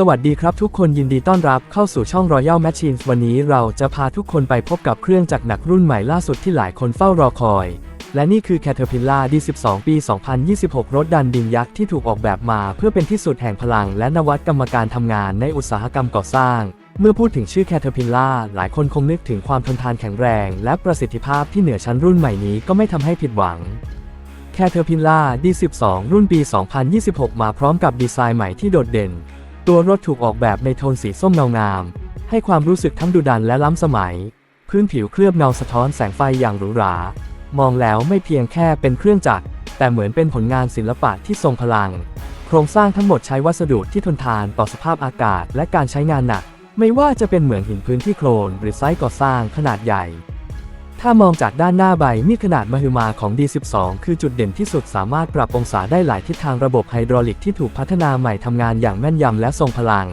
สวัสดีครับทุกคนยินดีต้อนรับเข้าสู่ช่อง Royal Machines วันนี้เราจะพาทุกคนไปพบกับเครื่องจักรหนักรุ่นใหม่ล่าสุดที่หลายคนเฝ้ารอคอย และนี่คือ Caterpillar D12 ปี 2026 รถดันดินยักษ์ที่ถูกออกแบบมา เพื่อเป็นที่สุดแห่งพลังและนวัตกรรมการทำงานในอุตสาหกรรมก่อสร้าง เมื่อพูดถึงชื่อ Caterpillar หลายคนคงนึกถึงความทนทานแข็งแรง และประสิทธิภาพที่เหนือชั้นรุ่นใหม่นี้ก็ไม่ทำให้ผิดหวัง Caterpillar D12 รุ่นปี 2026 มาพร้อมกับดีไซน์ใหม่ที่โดดเด่น ตัวรถถูกออกแบบในโทนสีส้มเงางาม ให้ความรู้สึกทั้งดุดันและล้ำสมัย พื้นผิวเคลือบเงาสะท้อนแสงไฟอย่างหรูหรามองแล้วไม่เพียงแค่เป็นเครื่องจักร แต่เหมือนเป็นผลงานศิลปะที่ทรงพลัง โครงสร้างทั้งหมดใช้วัสดุที่ทนทานต่อสภาพอากาศและการใช้งานหนัก ไม่ว่าจะเป็นเหมืองหินพื้นที่โคลนหรือไซต์ก่อสร้างขนาดใหญ่ ถ้ามองจากด้านหน้าใบมีขนาดมหึมาของ D12 คือจุดเด่นที่สุดสามารถปรับองศาได้หลายทิศทางระบบไฮดรอลิกที่ถูกพัฒนาใหม่ทำงานอย่างแม่นยำและทรงพลัง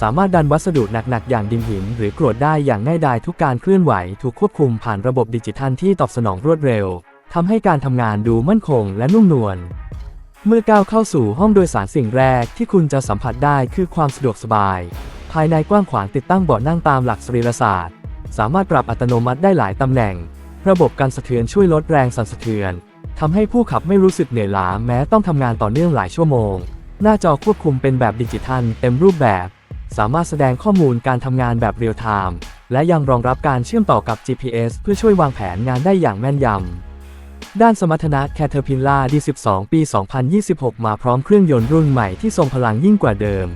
สามารถดันวัสดุหนักๆ อย่างดินหิน หรือกรวดได้อย่างง่ายดายทุกการเคลื่อนไหว ถูกควบคุมผ่านระบบดิจิทัลที่ตอบสนองรวดเร็วทำให้การทำงานดูมั่นคงและนุ่มนวลเมื่อก้าวเข้าสู่ห้องโดยสารสิ่งแรกที่คุณจะสัมผัสได้คือความสะดวกสบาย ภายในกว้างขวางติดตั้งเบาะนั่งตามหลักสรีรศาสตร์ สามารถปรับอัตโนมัติได้หลายตำแหน่ง ระบบการสะเทือนช่วยลดแรงสั่นสะเทือนทำให้ผู้ขับไม่รู้สึกเหนื่อยล้าแม้ต้องทำงานต่อเนื่องหลายชั่วโมง หน้าจอควบคุมเป็นแบบดิจิทัลเต็มรูปแบบ สามารถแสดงข้อมูลการทำงานแบบเรียลไทม์ และยังรองรับการเชื่อมต่อกับ GPS เพื่อช่วยวางแผนงานได้อย่างแม่นยำ ด้านสมรรถนะ Caterpillar D12 ปี 2026 มาพร้อมเครื่องยนต์รุ่นใหม่ที่ทรงพลังยิ่งกว่าเดิม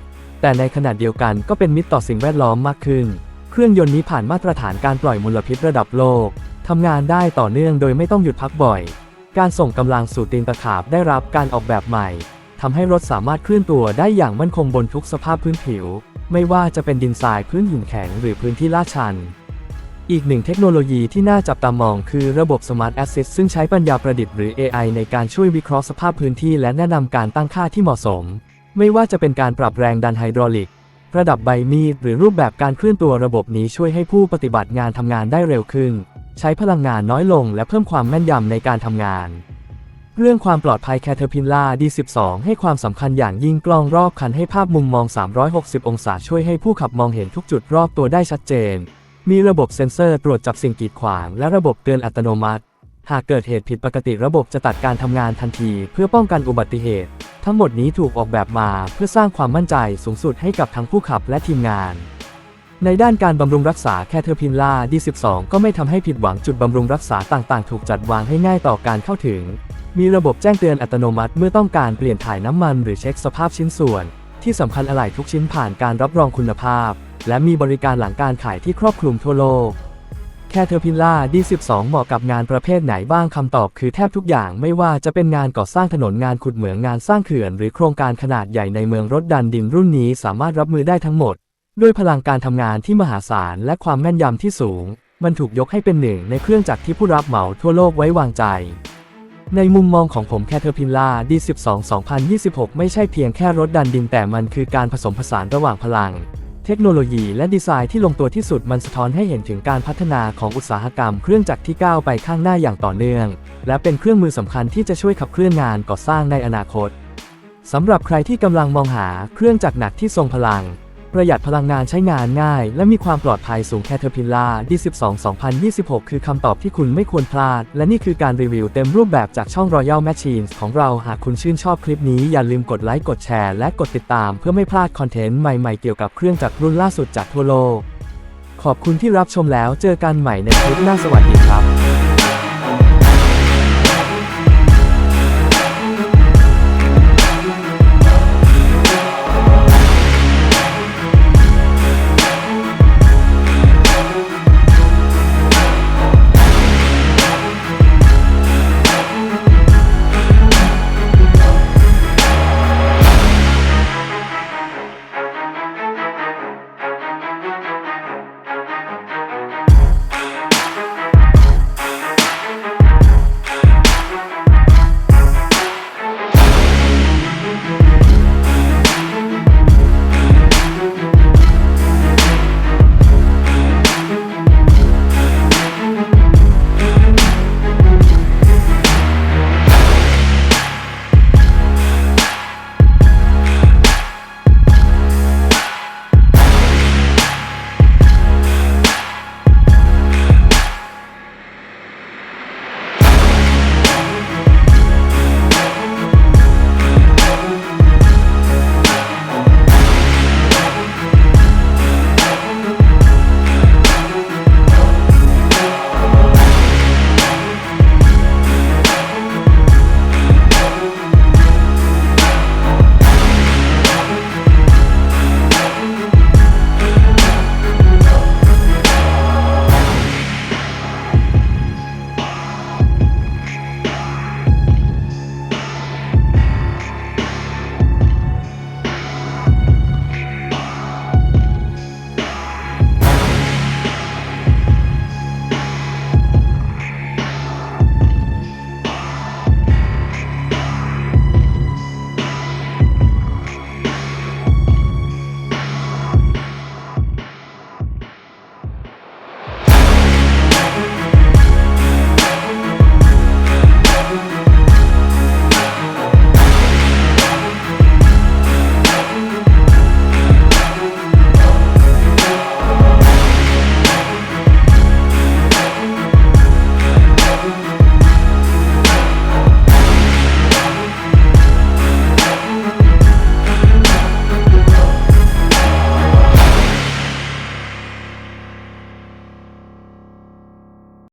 แต่ในขณะเดียวกันก็เป็นมิตรต่อสิ่งแวดล้อมมากขึ้น เครื่องยนต์นี้ผ่านมาตรฐานการปล่อยมลพิษระดับโลก ทำงานได้ต่อเนื่องโดยไม่ต้องหยุดพักบ่อย การส่งกำลังสู่ตีนตะขาบได้รับการออกแบบใหม่ทำให้รถสามารถเคลื่อนตัวได้อย่างมั่นคงบนทุกสภาพพื้นผิว ไม่ว่าจะเป็นดินทรายพื้นหินแข็งหรือพื้นที่ลาดชัน อีกหนึ่งเทคโนโลยีที่น่าจับตามองคือระบบ Smart Assist ซึ่งใช้ปัญญาประดิษฐ์หรือ AI ในการช่วยวิเคราะห์สภาพพื้นที่และแนะนำการตั้งค่าที่เหมาะสม ไม่ว่าจะเป็นการปรับแรงดันไฮดรอลิก ระดับใบมีด หรือรูปแบบการเคลื่อนตัวระบบนี้ช่วยให้ผู้ปฏิบัติงานทำงานได้เร็วขึ้น ใช้พลังงานน้อยลงและเพิ่มความแม่นยำในการทำงาน เรื่องความปลอดภัย Caterpillar D12 ให้ความสำคัญอย่างยิ่งกล้องรอบคันให้ภาพมุมมอง 360 องศาช่วยให้ผู้ขับมองเห็นทุกจุดรอบตัวได้ชัดเจน มีระบบเซ็นเซอร์ตรวจจับสิ่งกีดขวาง และระบบเตือนอัตโนมัติ หากเกิดเหตุผิดปกติระบบจะตัดการทำงานทันที เพื่อป้องกันอุบัติเหตุ ทั้งหมดนี้ถูกออกแบบมาเพื่อสร้างความมั่นใจสูงสุดให้กับทั้งผู้ขับและทีมงาน ในด้านการบำรุงรักษา Caterpillar D12 ก็ไม่ทำให้ผิดหวังจุดบำรุงรักษาต่างๆ ถูกจัดวางให้ง่ายต่อการเข้าถึง มีระบบแจ้งเตือนอัตโนมัติเมื่อต้องการเปลี่ยนถ่ายน้ำมันหรือเช็คสภาพชิ้นส่วน ที่สำคัญอะไหล่ทุกชิ้นผ่านการรับรองคุณภาพ และมีบริการหลังการขายที่ครอบคลุมทั่วโลก Caterpillar D12 เหมาะกับงานประเภทไหนบ้างคำตอบคือแทบทุกอย่างไม่ว่าจะเป็นงานก่อสร้างถนนงานขุดเหมืองงานสร้างเขื่อน หรือโครงการขนาดใหญ่ในเมืองรถดันดินรุ่นนี้สามารถรับมือได้ทั้งหมด ด้วยพลังการทำงานที่มหาศาลและความแม่นยำที่สูง มันถูกยกให้เป็นหนึ่งในเครื่องจักรที่ผู้รับเหมาทั่วโลกไว้วางใจ ในมุมมองของผม Caterpillar D12 2026 ไม่ใช่เพียงแค่รถดันดินแต่มันคือการผสมผสานระหว่างพลัง เทคโนโลยีและดีไซน์ที่ลงตัวที่สุดมันสะท้อนให้เห็นถึงการพัฒนาของอุตสาหกรรมเครื่องจักรที่ก้าวไปข้างหน้าอย่างต่อเนื่อง และเป็นเครื่องมือสำคัญที่จะช่วยขับเคลื่อนงานก่อสร้างในอนาคตสำหรับใครที่กำลังมองหาเครื่องจักรหนักที่ทรงพลัง ประหยัดพลังงานใช้งานง่าย และมีความปลอดภัยสูง Caterpillar D12 2026 คือคำตอบที่คุณไม่ควรพลาด และนี่คือการรีวิวเต็มรูปแบบจากช่อง Royal Machines ของเราหากคุณชื่นชอบคลิปนี้อย่าลืมกดไลค์กดแชร์และกดติดตามเพื่อไม่พลาดคอนเทนต์ใหม่ๆเกี่ยวกับเครื่องจักรรุ่นล่าสุดจากทั่วโลกขอบคุณที่รับชมแล้วเจอกันใหม่ในคลิปหน้าสวัสดีครับ